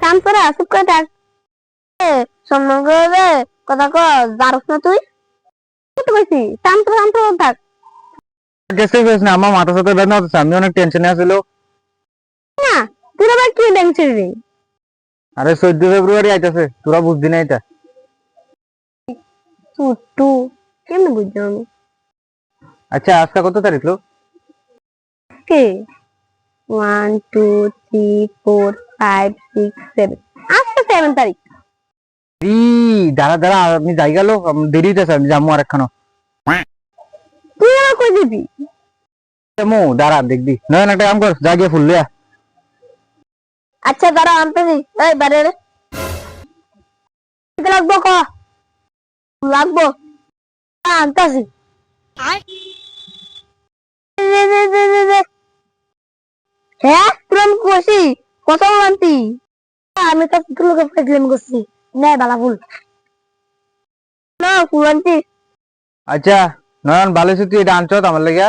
কাম করে করে সম্মান করে কথা না তুই? থাক। না আমার মাথা সাথে বেদনা হচ্ছে আমি অনেক টেনশনে না কি টেনশন রে আরে 14 ফেব্রুয়ারি আইতাছে তোরা বুঝবি না এটা টুটু কেমনে বুঝছ আমি আচ্ছা আজকে কত তারিখ লো? কে? One two three four five six seven আজকে সেভেন তারিখ। ই দাঁড়া দাঁড়া আমি যাই গেল দেরি হইতেছে আমি যাব আর একখানো। তুই আবার কই দিবি? মো দাঁড়া দেখবি। নয় একটা কাম কর যা গিয়ে ফুল লিয়া আচ্ছা দাঁড়া আনতেছি। এই বাইরে রে লাগবো ক? লাগবো? আনতেছি। হ্যাঁ আমি কষি কত আনতি আমি তো তোর লোকে করছি। নে বালা ফুল না ফুল আনতি আচ্ছা নয়ন ভালো তুই? এটা আনছ আমার লেগে?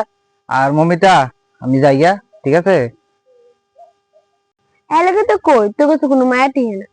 আর মমিতা আমি যাই গিয়া ঠিক আছে? এলাকা তো কই? তোর কাছে কোনো মায়া টিহে না।